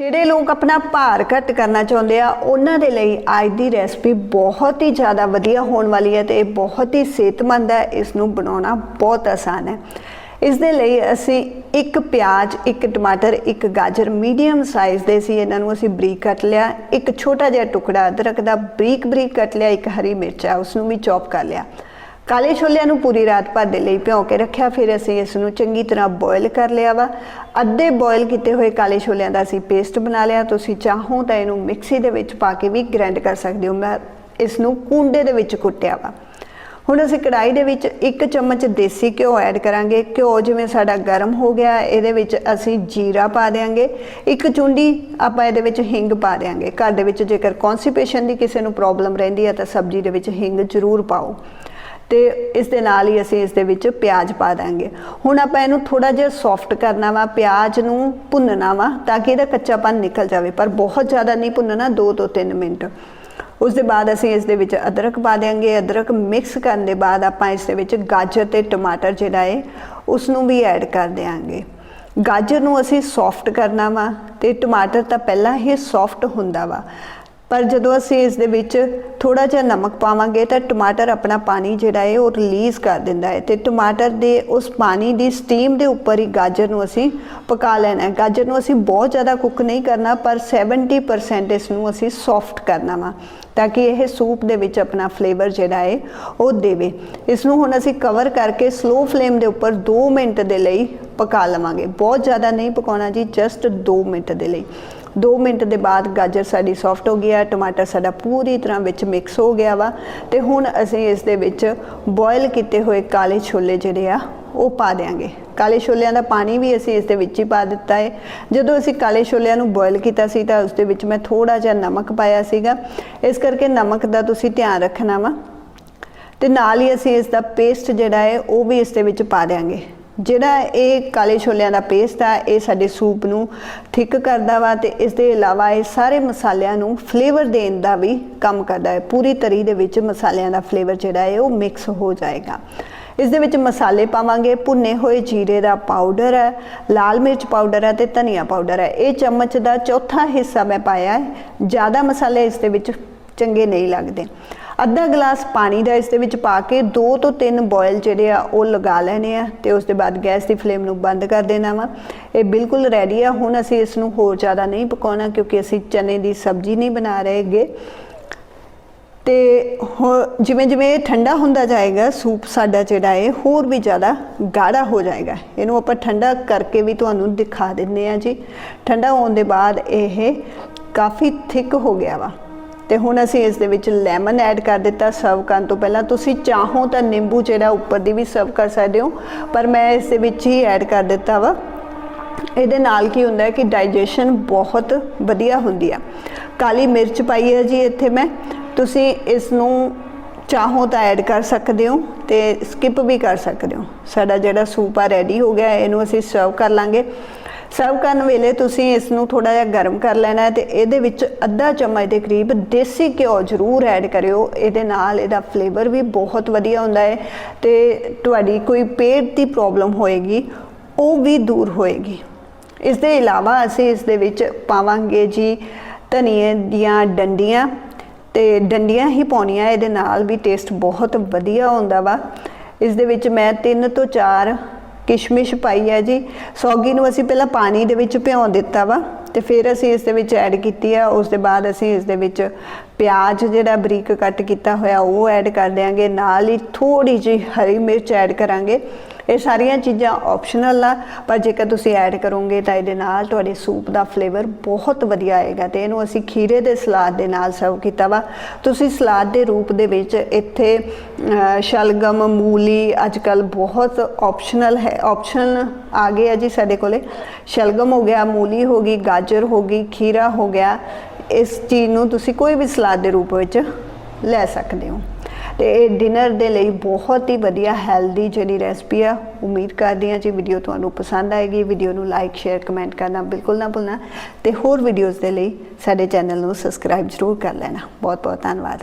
ਜਿਹੜੇ ਲੋਕ ਆਪਣਾ ਭਾਰ ਘੱਟ ਕਰਨਾ ਚਾਹੁੰਦੇ ਆ, ਉਹਨਾਂ ਦੇ ਲਈ ਅੱਜ ਦੀ ਰੈਸਪੀ ਬਹੁਤ ਹੀ ਜ਼ਿਆਦਾ ਵਧੀਆ ਹੋਣ ਵਾਲੀ ਹੈ ਤੇ ਇਹ ਬਹੁਤ ਹੀ ਸਿਹਤਮੰਦ ਹੈ ਇਸ ਨੂੰ ਬਣਾਉਣਾ ਬਹੁਤ ਆਸਾਨ ਹੈ। ਇਸ ਦੇ ਲਈ ਅਸੀਂ ਇੱਕ ਪਿਆਜ਼, ਇੱਕ ਟਮਾਟਰ, ਇੱਕ ਗਾਜਰ ਮੀਡੀਅਮ ਸਾਈਜ਼ ਦੇ ਸੀ, ਇਹਨਾਂ ਨੂੰ ਅਸੀਂ ਬਰੀਕ ਕੱਟ ਲਿਆ, ਇੱਕ ਛੋਟਾ ਜਿਹਾ ਟੁਕੜਾ ਅਦਰਕ ਦਾ ਬਰੀਕ ਬਰੀਕ ਕੱਟ ਲਿਆ, ਇੱਕ ਹਰੀ ਮਿਰਚ ਹੈ ਉਸ ਨੂੰ ਵੀ ਚੌਪ ਕਰ ਲਿਆ। ਕਾਲੇ ਛੋਲਿਆਂ ਨੂੰ ਪੂਰੀ ਰਾਤ ਭਰ ਦੇ ਲਈ ਭਿਓ ਕੇ ਰੱਖਿਆ, ਫਿਰ ਅਸੀਂ ਇਸ ਨੂੰ ਚੰਗੀ ਤਰ੍ਹਾਂ ਬੋਇਲ ਕਰ ਲਿਆ ਵਾ। ਅੱਧੇ ਬੋਇਲ ਕੀਤੇ ਹੋਏ ਕਾਲੇ ਛੋਲਿਆਂ ਦਾ ਅਸੀਂ ਪੇਸਟ ਬਣਾ ਲਿਆ। ਤੁਸੀਂ ਚਾਹੋ ਤਾਂ ਇਹਨੂੰ ਮਿਕਸੀ ਦੇ ਵਿੱਚ ਪਾ ਕੇ ਵੀ ਗ੍ਰਾਈਂਡ ਕਰ ਸਕਦੇ ਹੋ। ਮੈਂ ਇਸ ਨੂੰ ਕੂੰਡੇ ਦੇ ਵਿੱਚ ਕੁੱਟਿਆ ਵਾ। ਹੁਣ ਅਸੀਂ ਕੜਾਈ ਦੇ ਵਿੱਚ ਇੱਕ ਚਮਚ ਦੇਸੀ ਘਿਓ ਐਡ ਕਰਾਂਗੇ। ਘਿਓ ਜਿਵੇਂ ਸਾਡਾ ਗਰਮ ਹੋ ਗਿਆ, ਇਹਦੇ ਵਿੱਚ ਅਸੀਂ ਜੀਰਾ ਪਾ ਦੇਾਂਗੇ ਇੱਕ ਚੁੰਡੀ ਆਪਾਂ ਇਹਦੇ ਵਿੱਚ ਹਿੰਗ ਪਾ ਦੇਾਂਗੇ ਘਰ ਦੇ ਵਿੱਚ ਜੇਕਰ ਕਨਸਟੀਪੇਸ਼ਨ ਦੀ ਕਿਸੇ ਨੂੰ ਪ੍ਰੋਬਲਮ ਰਹਿੰਦੀ ਹੈ ਤਾਂ ਸਬਜ਼ੀ ਦੇ ਵਿੱਚ ਹਿੰਗ ਜ਼ਰੂਰ ਪਾਓ। ਤੇ ਇਸ ਦੇ ਨਾਲ ਹੀ ਅਸੀਂ ਇਸ ਦੇ ਵਿੱਚ ਪਿਆਜ਼ ਪਾ ਦਾਂਗੇ। ਹੁਣ ਆਪਾਂ ਇਹਨੂੰ ਥੋੜਾ ਜਿਹਾ ਸੌਫਟ ਕਰਨਾ ਵਾ, ਪਿਆਜ਼ ਨੂੰ ਭੁੰਨਣਾ ਵਾ ਤਾਂ ਕਿ ਇਹਦਾ ਕੱਚਾਪਨ ਨਿਕਲ ਜਾਵੇ, ਪਰ ਬਹੁਤ ਜ਼ਿਆਦਾ ਨਹੀਂ ਭੁੰਨਣਾ 2 ਤੋਂ 3 ਮਿੰਟ। ਉਸ ਦੇ ਬਾਅਦ ਅਸੀਂ ਇਸ ਦੇ ਵਿੱਚ ਅਦਰਕ ਪਾ ਦੇਾਂਗੇ ਅਦਰਕ ਮਿਕਸ ਕਰਨ ਦੇ ਬਾਅਦ ਆਪਾਂ ਇਸ ਦੇ ਵਿੱਚ ਗਾਜਰ ਤੇ ਟਮਾਟਰ ਜਿਹੜਾ ਹੈ ਉਸ ਨੂੰ ਵੀ ਐਡ ਕਰ ਦੇਾਂਗੇ ਗਾਜਰ ਨੂੰ ਅਸੀਂ ਸੌਫਟ ਕਰਨਾ ਵਾ ਤੇ ਟਮਾਟਰ ਤਾਂ ਪਹਿਲਾਂ ਹੀ ਸੌਫਟ ਹੁੰਦਾ ਵਾ। ਪਰ ਜਦੋਂ ਅਸੀਂ ਇਸ ਦੇ ਵਿੱਚ ਥੋੜਾ ਜਿਹਾ ਨਮਕ ਪਾਵਾਂਗੇ ਤਾਂ ਟਮਾਟਰ ਆਪਣਾ ਪਾਣੀ ਜਿਹੜਾ ਹੈ ਉਹ ਰਿਲੀਜ਼ ਕਰ ਦਿੰਦਾ ਹੈ ਤੇ ਟਮਾਟਰ ਦੇ ਉਸ ਪਾਣੀ ਦੀ ਸਟੀਮ ਦੇ ਉੱਪਰ ਹੀ ਗਾਜਰ ਨੂੰ ਅਸੀਂ ਪਕਾ ਲੈਣਾ ਹੈ। ਗਾਜਰ ਨੂੰ ਅਸੀਂ ਬਹੁਤ ਜ਼ਿਆਦਾ ਕੁੱਕ ਨਹੀਂ ਕਰਨਾ, ਪਰ 70% ਇਸ ਨੂੰ ਅਸੀਂ ਸੌਫਟ ਕਰਨਾ ਵਾ, ਤਾਂ ਕਿ ਇਹ ਸੂਪ ਦੇ ਵਿੱਚ ਆਪਣਾ ਫਲੇਵਰ ਜਿਹੜਾ ਹੈ ਉਹ ਦੇਵੇ। ਇਸ ਨੂੰ ਹੁਣ ਅਸੀਂ ਕਵਰ ਕਰਕੇ ਸਲੋ ਫਲੇਮ ਦੇ ਉੱਪਰ 2 ਮਿੰਟ ਦੇ ਲਈ ਪਕਾ ਲਵਾਂਗੇ। ਬਹੁਤ ਜ਼ਿਆਦਾ ਨਹੀਂ ਪਕਾਉਣਾ ਜੀ ਜਸਟ 2 ਮਿੰਟ ਦੇ ਲਈ। 2 ਮਿੰਟ ਦੇ ਬਾਅਦ ਗਾਜਰ ਸਾਡੀ ਸੌਫਟ ਹੋ ਗਿਆ, ਟਮਾਟਰ ਸਾਡਾ ਪੂਰੀ ਤਰ੍ਹਾਂ ਵਿੱਚ ਮਿਕਸ ਹੋ ਗਿਆ ਵਾ। ਤੇ ਹੁਣ ਅਸੀਂ ਇਸ ਦੇ ਵਿੱਚ ਬੋਇਲ ਕੀਤੇ ਹੋਏ ਕਾਲੇ ਛੋਲੇ ਜਿਹੜੇ ਆ, ਉਹ ਪਾ ਦੇਾਂਗੇ ਕਾਲੇ ਛੋਲਿਆਂ ਦਾ ਪਾਣੀ ਵੀ ਅਸੀਂ ਇਸ ਦੇ ਵਿੱਚ ਹੀ ਪਾ ਦਿੱਤਾ ਹੈ ਜਦੋਂ ਅਸੀਂ ਕਾਲੇ ਛੋਲਿਆਂ ਨੂੰ ਬੋਇਲ ਕੀਤਾ ਸੀ ਤਾਂ ਉਸ ਦੇ ਵਿੱਚ ਮੈਂ ਥੋੜਾ ਜਿਹਾ ਨਮਕ ਪਾਇਆ ਸੀਗਾ। ਇਸ ਕਰਕੇ ਨਮਕ ਦਾ ਤੁਸੀਂ ਧਿਆਨ ਰੱਖਣਾ ਵਾ। ਤੇ ਨਾਲ ਹੀ ਅਸੀਂ ਇਸ ਦਾ ਪੇਸਟ ਜਿਹੜਾ ਹੈ ਉਹ ਵੀ ਇਸ ਦੇ ਵਿੱਚ ਪਾ ਦੇਾਂਗੇ ਜਿਹੜਾ ਇਹ ਕਾਲੇ ਛੋਲਿਆਂ ਦਾ ਪੇਸਟ ਆ, ਇਹ ਸਾਡੇ ਸੂਪ ਨੂੰ ਥਿਕ ਕਰਦਾ ਵਾ ਤੇ ਇਸ ਦੇ ਇਲਾਵਾ ਇਹ ਸਾਰੇ ਮਸਾਲਿਆਂ ਨੂੰ ਫਲੇਵਰ ਦੇਣ ਦਾ ਵੀ ਕੰਮ ਕਰਦਾ ਹੈ। ਪੂਰੀ ਤਰੀ ਦੇ ਵਿੱਚ ਮਸਾਲਿਆਂ ਦਾ ਫਲੇਵਰ ਜਿਹੜਾ ਹੈ, ਉਹ ਮਿਕਸ ਹੋ ਜਾਏਗਾ। ਇਸ ਦੇ ਵਿੱਚ ਮਸਾਲੇ ਪਾਵਾਂਗੇ, ਭੁੰਨੇ ਹੋਏ ਜੀਰੇ ਦਾ ਪਾਊਡਰ ਹੈ, ਲਾਲ ਮਿਰਚ ਪਾਊਡਰ ਹੈ ਤੇ ਧਨੀਆ ਪਾਊਡਰ ਹੈ। ਇਹ ਚਮਚ ਦਾ ਚੌਥਾ ਹਿੱਸਾ ਮੈਂ ਪਾਇਆ ਹੈ। ਜ਼ਿਆਦਾ ਮਸਾਲੇ ਇਸ ਦੇ ਵਿੱਚ ਚੰਗੇ ਨਹੀਂ ਲੱਗਦੇ। ਅੱਧਾ ਗਲਾਸ ਪਾਣੀ ਦਾ ਇਸ ਦੇ ਵਿੱਚ ਪਾ ਕੇ 2 ਤੋਂ 3 ਬੋਇਲ ਜਿਹੜੇ ਆ, ਉਹ ਲਗਾ ਲੈਣੇ ਆ ਤੇ ਉਸ ਦੇ ਬਾਅਦ ਗੈਸ ਦੀ ਫਲੇਮ ਨੂੰ ਬੰਦ ਕਰ ਦੇਣਾ ਵਾ। ਇਹ ਬਿਲਕੁਲ ਰੈਡੀ ਆ। ਹੁਣ ਅਸੀਂ ਇਸ ਨੂੰ ਹੋਰ ਜ਼ਿਆਦਾ ਨਹੀਂ ਪਕਾਉਣਾ ਕਿਉਂਕਿ ਅਸੀਂ ਚਨੇ ਦੀ ਸਬਜ਼ੀ ਨਹੀਂ ਬਣਾ ਰਹੇਗੇ। ਤੇ ਜਿਵੇਂ ਜਿਵੇਂ ਇਹ ਠੰਡਾ ਹੁੰਦਾ ਜਾਏਗਾ, ਸੂਪ ਸਾਡਾ ਜਿਹੜਾ ਹੈ ਹੋਰ ਵੀ ਜ਼ਿਆਦਾ ਗਾੜਾ ਹੋ ਜਾਏਗਾ। ਇਹਨੂੰ ਆਪਾਂ ਠੰਡਾ ਕਰਕੇ ਵੀ ਤੁਹਾਨੂੰ ਦਿਖਾ ਦਿੰਨੇ ਆ ਜੀ। ਠੰਡਾ ਹੋਣ ਦੇ ਬਾਅਦ ਇਹ ਕਾਫੀ ਥਿਕ ਹੋ ਗਿਆ ਵਾ। ਤੇ ਹੁਣ ਅਸੀਂ ਇਸ ਦੇ ਵਿੱਚ ਲੈਮਨ ਐਡ ਕਰ ਦਿੱਤਾ ਸਰਵ ਕਰਨ ਤੋਂ ਪਹਿਲਾਂ। ਤੁਸੀਂ ਚਾਹੋ ਤਾਂ ਨਿੰਬੂ ਜਿਹੜਾ ਉੱਪਰ ਦੀ ਵੀ ਸਰਵ ਕਰ ਸਕਦੇ ਹੋ, ਪਰ ਮੈਂ ਇਸ ਦੇ ਵਿੱਚ ਹੀ ਐਡ ਕਰ ਦਿੱਤਾ ਵਾ। ਇਹਦੇ ਨਾਲ ਕੀ ਹੁੰਦਾ ਹੈ ਕਿ ਡਾਈਜੈਸ਼ਨ ਬਹੁਤ ਵਧੀਆ ਹੁੰਦੀ ਆ। ਕਾਲੀ ਮਿਰਚ ਪਾਈ ਹੈ ਜੀ ਇੱਥੇ ਮੈਂ। ਤੁਸੀਂ ਇਸ ਨੂੰ ਚਾਹੋ ਤਾਂ ਐਡ ਕਰ ਸਕਦੇ ਹੋ ਤੇ ਸਕਿਪ ਵੀ ਕਰ ਸਕਦੇ ਹੋ। ਸਾਡਾ ਜਿਹੜਾ ਸੂਪ ਆ ਰੈਡੀ ਹੋ ਗਿਆ, ਇਹਨੂੰ ਅਸੀਂ ਸਰਵ ਕਰ ਲਾਂਗੇ। ਸਰਵ ਕਰਨ ਵੇਲੇ ਤੁਸੀਂ ਇਸ ਨੂੰ ਥੋੜਾ ਜਿਹਾ ਗਰਮ ਕਰ ਲੈਣਾ ਹੈ ਤੇ ਇਹਦੇ ਵਿੱਚ ਅੱਧਾ ਚਮਚ ਦੇ ਕਰੀਬ ਦੇਸੀ ਘਿਓ ਜ਼ਰੂਰ ਐਡ ਕਰਿਓ। ਇਹਦੇ ਨਾਲ ਇਹਦਾ ਫਲੇਵਰ ਵੀ ਬਹੁਤ ਵਧੀਆ ਹੁੰਦਾ ਹੈ ਤੇ ਤੁਹਾਡੀ ਕੋਈ ਪੇਟ ਦੀ ਪ੍ਰੋਬਲਮ ਹੋਏਗੀ, ਉਹ ਵੀ ਦੂਰ ਹੋਏਗੀ। ਇਸ ਦੇ ਇਲਾਵਾ ਅਸੀਂ ਇਸ ਦੇ ਵਿੱਚ ਪਾਵਾਂਗੇ ਜੀ ਧਨੀਏ ਦੀਆਂ ਡੰਡੀਆਂ ਤੇ ਡੰਡੀਆਂ ਹੀ ਪਾਉਣੀਆਂ, ਇਹਦੇ ਨਾਲ ਵੀ ਟੇਸਟ ਬਹੁਤ ਵਧੀਆ ਹੁੰਦਾ ਵਾ। ਇਸ ਦੇ ਵਿੱਚ ਮੈਂ 3 ਤੋਂ 4 ਕਿਸ਼ਮਿਸ਼ ਪਾਈ ਹੈ ਜੀ। ਸੌਗੀ ਨੂੰ ਅਸੀਂ ਪਹਿਲਾਂ ਪਾਣੀ ਦੇ ਵਿੱਚ ਭਿਉਂ ਦਿੱਤਾ ਵਾ ਤੇ ਫਿਰ ਅਸੀਂ ਇਸ ਦੇ ਵਿੱਚ ਐਡ ਕੀਤੀ ਆ। ਉਸ ਦੇ ਬਾਅਦ ਅਸੀਂ ਇਸ ਦੇ ਵਿੱਚ ਪਿਆਜ਼ ਜਿਹੜਾ ਬਰੀਕ ਕੱਟ ਕੀਤਾ ਹੋਇਆ ਉਹ ਐਡ ਕਰ ਦਿਆਂਗੇ। ਨਾਲ ਹੀ ਥੋੜੀ ਜਿਹੀ ਹਰੀ ਮਿਰਚ ਐਡ ਕਰਾਂਗੇ। ਇਹ ਸਾਰੀਆਂ ਚੀਜ਼ਾਂ ਆਪਸ਼ਨਲ ਆ, ਪਰ ਜੇਕਰ ਤੁਸੀਂ ਐਡ ਕਰੋਗੇ ਤਾਂ ਇਹਦੇ ਨਾਲ ਤੁਹਾਡੇ ਸੂਪ ਦਾ ਫਲੇਵਰ ਬਹੁਤ ਵਧੀਆ ਆਏਗਾ ਤੇ ਇਹਨੂੰ ਅਸੀਂ ਖੀਰੇ ਦੇ ਸਲਾਦ ਦੇ ਨਾਲ ਸਰਵ ਕੀਤਾ ਵਾ। ਤੁਸੀਂ ਸਲਾਦ ਦੇ ਰੂਪ ਦੇ ਵਿੱਚ ਇੱਥੇ ਸ਼ਲਗਮ, ਮੂਲੀ ਅੱਜਕੱਲ ਬਹੁਤ ਆਪਸ਼ਨਲ ਹੈ। ਆਪਸ਼ਨ ਆ ਗਏ ਆ ਜੀ ਸਾਡੇ ਕੋਲੇ। ਸ਼ਲਗਮ ਹੋ ਗਿਆ, ਮੂਲੀ ਹੋ ਗਈ, ਗਾਜਰ ਹੋ ਗਈ, ਖੀਰਾ ਹੋ ਗਿਆ। ਇਸ ਚੀਜ਼ ਨੂੰ ਤੁਸੀਂ ਕੋਈ ਵੀ ਸਲਾਦ ਦੇ ਰੂਪ ਵਿੱਚ ਲੈ ਸਕਦੇ ਹੋ। ਤੇ ਇਹ ਡਿਨਰ ਦੇ ਲਈ ਬਹੁਤ ਹੀ ਵਧੀਆ ਹੈਲਦੀ ਜਿਹੜੀ ਰੈਸਪੀ ਆ, ਉਮੀਦ ਕਰਦੀ ਹਾਂ ਜੀ ਵੀਡੀਓ ਤੁਹਾਨੂੰ ਪਸੰਦ ਆਏਗੀ। ਵੀਡੀਓ ਨੂੰ ਲਾਈਕ ਸ਼ੇਅਰ ਕਮੈਂਟ ਕਰਨਾ ਬਿਲਕੁਲ ਨਾ ਭੁੱਲਣਾ ਤੇ ਹੋਰ ਵੀਡੀਓਜ਼ ਦੇ ਲਈ ਸਾਡੇ ਚੈਨਲ ਨੂੰ ਸਬਸਕ੍ਰਾਈਬ ਜ਼ਰੂਰ ਕਰ ਲੈਣਾ। ਬਹੁਤ ਬਹੁਤ ਧੰਨਵਾਦ।